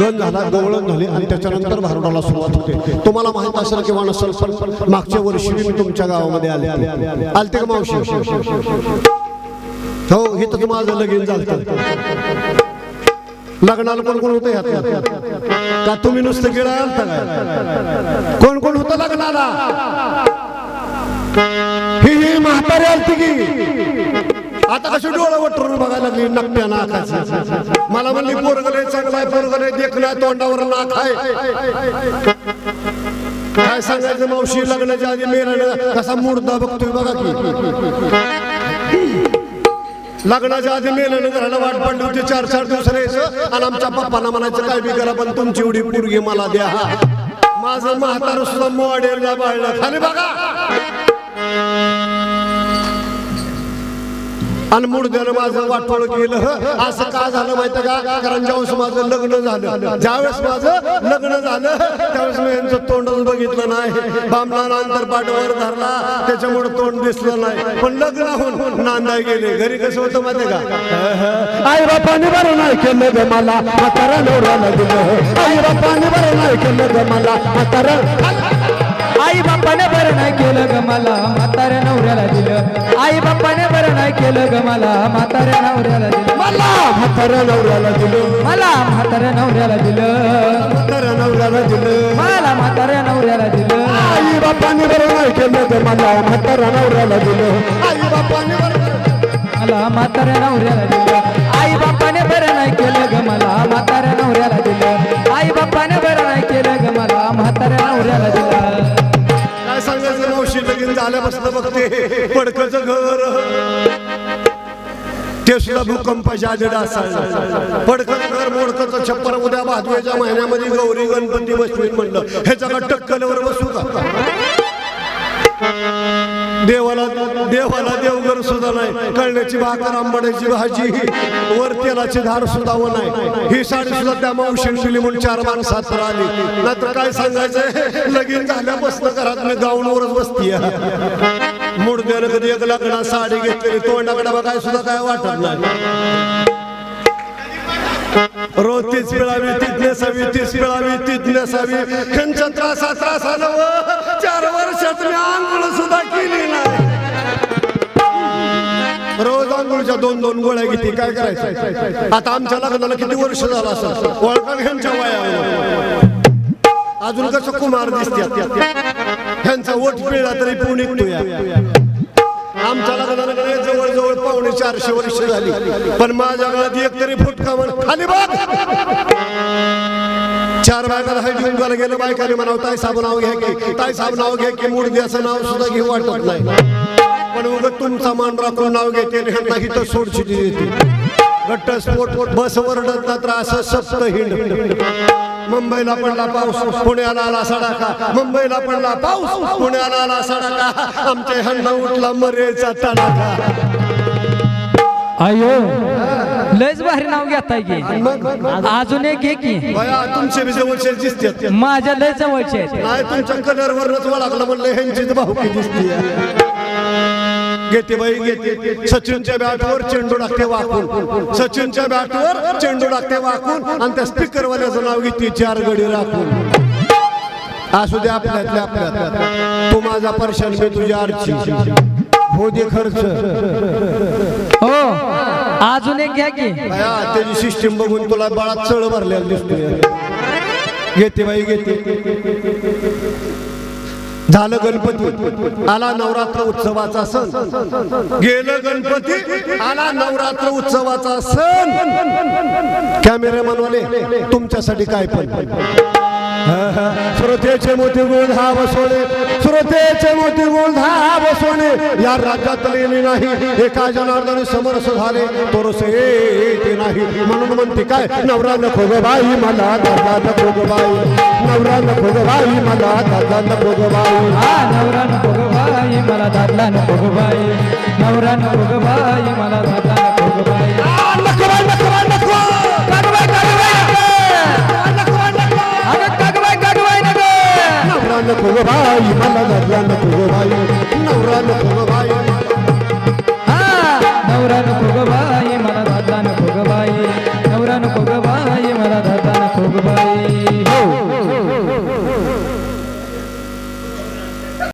गण झाला गवळण झाली आणि त्याच्यानंतर भारुडाला सुरुवात होते. तुम्हाला माहीत असेल किंवा नसेल पण मागच्या वर्षी मी तुमच्या गावामध्ये आले आलते का मावशी? हो हे तर माझं लगीन झालं लग्नाला कोण कोण होतं ह्यात का तुम्ही नुसतं गिळा कोण कोण होतं लग्नाला? ही ही म्हातारी आलती की. आता कशी डोळा वटरून बघायला लागली नकट्या नाकाची. मला म्हणली पोरगले चांगलाय पोरगले देखलाय तोंडावर नाक आहे. काय सांगायचं मावशी लग्नाच्या आधी मेला कसा मुर्दा बघतोय बघा की. लग्नाच्या आधी मेलं घराला वाट पडली होती चार चार दिवस राहायचं आणि आमच्या पप्पांना म्हणायचं काय बी करा पण तुमची एवढी पुरगी मला द्या. माझं म्हातारं सुद्धा मोडेल बाळलं. खाली बघा. आणि मुडद्यानं माझं वाटोळ केलं. असं का झालं माहिती का? कारण ज्यावेळेस माझं लग्न झालं ज्यावेळेस माझं लग्न झालं त्यावेळेस मी यांचं तोंडच बघितलं नाही. बामणाला अंतरपाठवर धरला त्याच्यामुळे तोंड दिसलं नाही. पण लग्न होऊन नांदाय गेले. घरी कसं होतं माहिती का? आई बापाने बरं नाही केलं ग मला म्हातारा नवऱ्याला दिलं. आई बापाने बरं नाही केलं ग मला म्हातारा. आई बापाने बरं नाही केलं ग मला म्हाताऱ्या नवऱ्याला दिलं. आई बापाने बरं नाही केलं ग मला म्हाताऱ्या नवऱ्याला दिलं. मला म्हातारा नवऱ्याला दिलं. मला म्हाताऱ्या नवऱ्याला दिलं. म्हातारा नवऱ्याला दिलं. मला म्हाताऱ्या नवऱ्याला दिलं. आई बापाने बरं नाही केलं ग मला म्हातारा नवऱ्याला दिलं. आई बापाने बरं मला. म्हाताऱ्या नवऱ्याला दिलं. आई बापाने ते सुद्धा भूकंपाच्या आधी डासाळलं पडकं घर मोडकचं छप्पर उद्या भादव्याच्या महिन्यामध्ये गौरी गणपती बसवीत म्हणलं. ह्याच्या टक्कलवर बसू का? देवाला देवाला देवघर सुद्धा नाही. कळण्याची भाकर आंबाड्याची भाजी. वर तेलाची धार सुद्धा व नाही. ही साडी सुद्धा त्या मावशी दिली म्हणून चार माणसात आली. नाहीतर काय सांगायचंय लगीन झाल्यापासून घरात गाऊनवरच बसतीय. मुडद्यानं कधी एक लग्नात साडी घेतलेली तोंडाकडे बघाय सुद्धा काय वाटत नाही. रोज तीच पिळावी तीच नेसावी तीच पिळावी तीच नेसावी. ह्यांच्या त्रासा त्रासानं व चार वर्षात मी आंघोळ सुद्धा केली नाही. रोज आंघोळच्या दोन दोन गोळ्या किती काय करायचं? आता आमच्या लग्नाला किती वर्ष झालं असं? ओळखा ह्यांच्या वयावर. अजून कसं कुमार दिसते ह्यांचा ओठ पिळला तरी पुणे निघतोय आमच्या लग्नाला का जवळजवळ पावणे चारशे वर्ष झाली. पण माझ्या गळ्यात एक तरी फुटका म्हण खाली बघ! चार बायकाला हळदी कुंकवाला गेलं बायकाने म्हणावं ताई साहेब नाव घ्या की. ताई साहेब नाव घ्या की मूड असं नाव सुद्धा घेऊ वाटत नाही. पण उगत तुमचा मान राखून नाव घेते ह्यांना हिथं सोडशिटी देते? घट्टस्फोट बस वरडत त्रास सप्त हिंड. मुंबईला पडला पाऊस पुण्याला आला सडाका. मुंबईला पडला पाऊस पुण्याला आला सडाका. आमच्या हंडा उठला मरेचा तडाखा. अयो लयच भारी नाव घेताय की. अजून एक घे की. बया तुमचे बी जवळचे दिसतात. माझ्या लय जवळचे आहेत. नाही तुमच्या कलर वरच ओळखलं म्हणलं ह्यांचीच भाऊकी दिसते घेते बाई घेते. सचिनच्या बॅटवर चेंडू टाकते वाकून. सचिनच्या बॅटवर चेंडू टाकते वाकून. आणि त्या स्पीकर वाल्याचं नाव घेते चार गडी राखून. असू दे आपल्यातल्या आपल्यात. तू माझा परशान मी तुझ्या आरची. हो दे खर्च. हो. अजून एक घ्या की. त्याची सिस्टीम बघून तुला बाळात चळ भरलेला दिसतोय. घेते बाई घेते झालं गणपती. आला नवरात्र उत्सवाचा सण. गेलं गणपती आला नवरात्र उत्सवाचा सण. कॅमेरामॅनवाले तुमच्यासाठी काय पण. श्रोतेचे मोठे गुण हा बसवले. श्रोतेचे मोठी गुण हा बसवणे या राज्यातले नाही. एका जनार्दन समरस झाले तोरस येते नाही. म्हणून म्हणते काय? नवरा नको बाई मला दादा नको ग बाई. नवरा नको बाई मला दादा नको बाई. हा नवरा नको बाई मला दादा नको बाई. नवरा नको बाई मला दादा